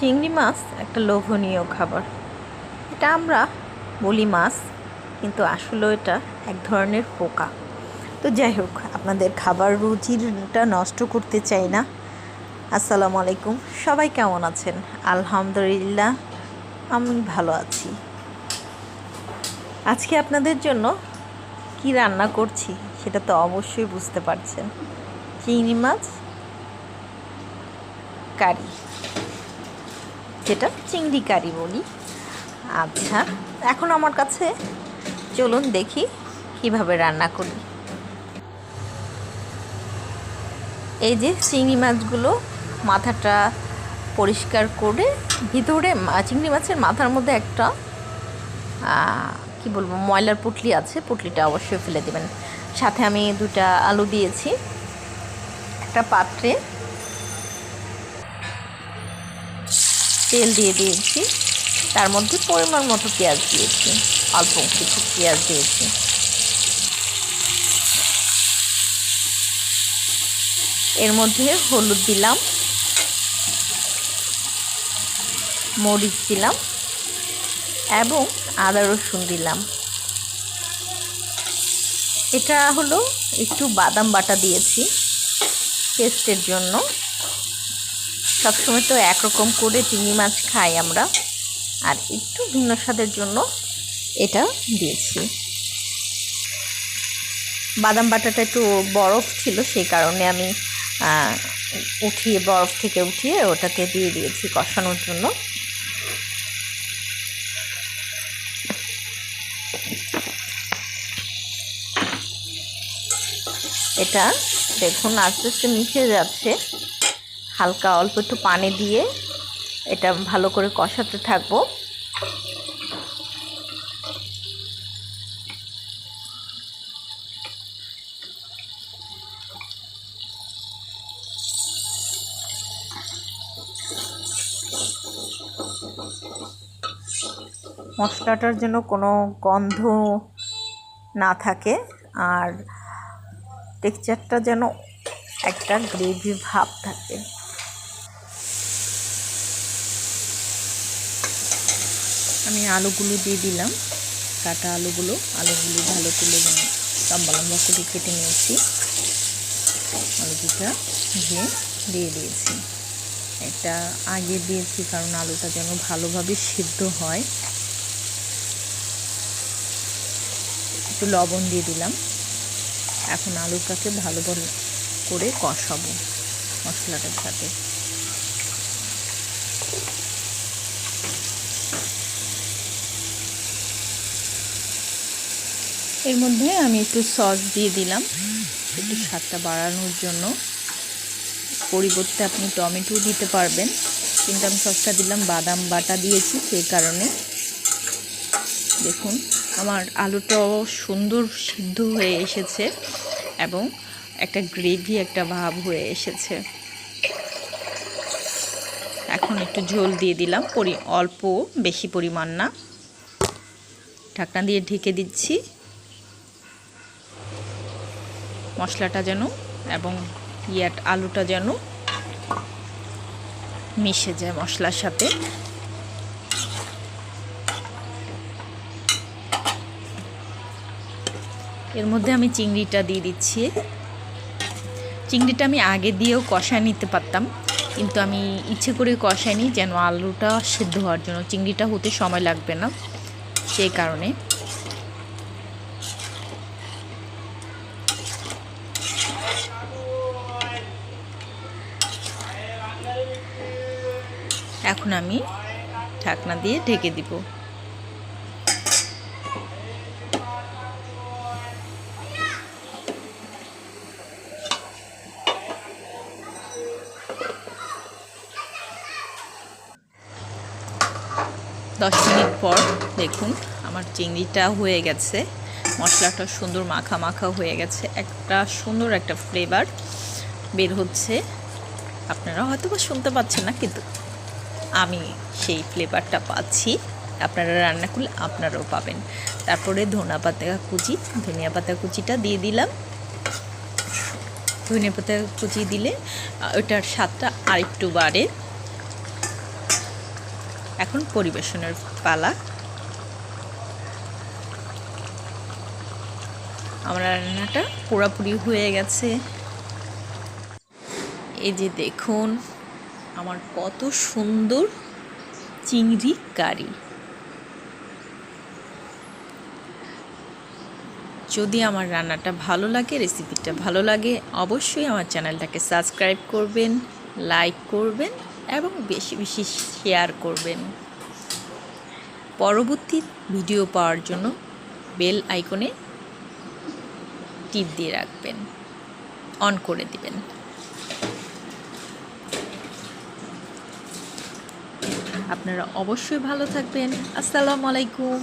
চিংড়ি মাছ একটা লোভনীয় খাবার। এটা আমরা বলি মাছ, কিন্তু আসলে এটা এক ধরনের পোকা। তো যাই হোক, আপনাদের খাবার রুচিটা নষ্ট করতে চাই না। আসসালামু আলাইকুম, সবাই কেমন আছেন? আলহামদুলিল্লাহ, আমি ভালো আছি। আজকে আপনাদের জন্য কি রান্না করছি সেটা তো অবশ্যই বুঝতে পারছেন। চিংড়ি মাছ, কারি। যেটা চিংড়ি কারি বলি। আচ্ছা এখন আমার কাছে চলুন দেখি কীভাবে রান্না করি। এই যে চিংড়ি মাছগুলো মাথাটা পরিষ্কার করে ভিতরে চিংড়ি মাছের মাথার মধ্যে একটা কি বলব, ময়লার পুটলি আছে, পুটলিটা অবশ্যই ফেলে দেবেন। সাথে আমি দুটা আলু দিয়েছি। একটা পাত্রে তেল দিয়ে দিয়েছি। তার মধ্যে পরিমাণ মতো পেঁয়াজ দিয়েছি। অল্প কিছু পেঁয়াজ দিয়েছি। এর মধ্যে হলুদ দিলাম। মরিচ দিলাম। এবং আদা রসুন দিলাম। এটা হলো একটু বাদাম বাটা দিয়েছি। টেস্টের জন্য। সবসময় তো একরকম করে চিংড়ি মাছ খাই আমরা। আর একটু ভিন্ন স্বাদের জন্য এটা দিয়েছি। বাদাম বাটাটা একটু বরফ ছিল সেই কারণে আমি উঠিয়ে, বরফ থেকে উঠিয়ে ওটাকে দিয়ে দিয়েছি কষানোর জন্য। এটা দেখুন আস্তে আস্তে মিশে যাচ্ছে। হালকা অল্প একটু পানি দিয়ে এটা ভালো করে কষাতে থাকব। মশলাটার জন্য কোনো গন্ধ না থাকে, আর টেক্সচারটা যেন একটা গ্রেভি ভাব থাকে। আমি আলুগুলো দিয়ে দিলাম। কাটা আলুগুলো আলুগুলো ভালো করে লম্বা লম্বা করে কেটে নিয়েছি। আলুটা দিয়ে দিয়ে দিয়েছি। এটা আগে দিয়েছি কারণ আলুটা যেন ভালোভাবে সিদ্ধ হয়। একটু লবণ দিয়ে দিলাম। এখন আলুটাকে ভালো করে কষাবো মশলাটার সাথে। এর মধ্যে আমি একটু সস দিয়ে দিলাম। একটু স্বাদটা বাড়ানোর জন্য। পরিবর্তে আপনি টমেটো দিতে পারবেন। কিন্তু আমি সসটা দিলাম বাদাম বাটা দিয়েছি সেই কারণে। দেখুন, আমার আলুটাও সুন্দর সিদ্ধ হয়ে এসেছে এবং একটা গ্রেভি, একটা ভাব হয়ে এসেছে। এখন একটু ঝোল দিয়ে দিলাম। পরি, অল্প বেশি পরিমাণ না। ঢাকনা দিয়ে ঢেকে দিচ্ছি। মশলাটা যেন এবং ইয়াট আলুটা যেন মিশে যায় মশলার সাথে। এর মধ্যে আমি চিংড়িটা দিয়ে দিচ্ছি। চিংড়িটা আমি আগে দিয়েও কষায় নিতে পারতাম, কিন্তু আমি ইচ্ছে করে কষাইনি যেন আলুটা সেদ্ধ হওয়ার জন্য। চিংড়িটা হতে সময় লাগবে না, সেই কারণে। এখন আমি ঢাকনা দিয়ে ঢেকে দিব। দশ মিনিট পর দেখুন আমার চিংড়িটা হয়ে গেছে। মশলাটা সুন্দর মাখা মাখা হয়ে গেছে। একটা সুন্দর একটা ফ্লেভার বের হচ্ছে। আপনারা হয়তো বা শুনতে পাচ্ছেন না, কিন্তু আমি সেই ফ্লেভারটা পাচ্ছি। আপনারা রান্না করলে আপনারাও পাবেন। তারপরে ধনা পাতা কুচি, ধনিয়া পাতা কুচিটা দিয়ে দিলাম। ধনিয়া পাতা কুচি দিলে ওটার স্বাদটা আরেকটু বাড়ে। এখন পরিবেশনের পালা। আমার রান্নাটা পুরাপুরি হয়ে গেছে। এই যে দেখুন আমার কত সুন্দর চিংড়ি কারি। যদি আমার রান্নাটা ভালো লাগে, রেসিপিটা ভালো লাগে, অবশ্যই আমার চ্যানেলটাকে সাবস্ক্রাইব করবেন, লাইক করবেন এবং বেশি বেশি শেয়ার করবেন। পরবর্তী ভিডিও পাওয়ার জন্য বেল আইকনে টিপ দিয়ে রাখবেন, অন করে দিবেন। আপনারা অবশ্যই ভালো থাকবেন। আসসালামু আলাইকুম।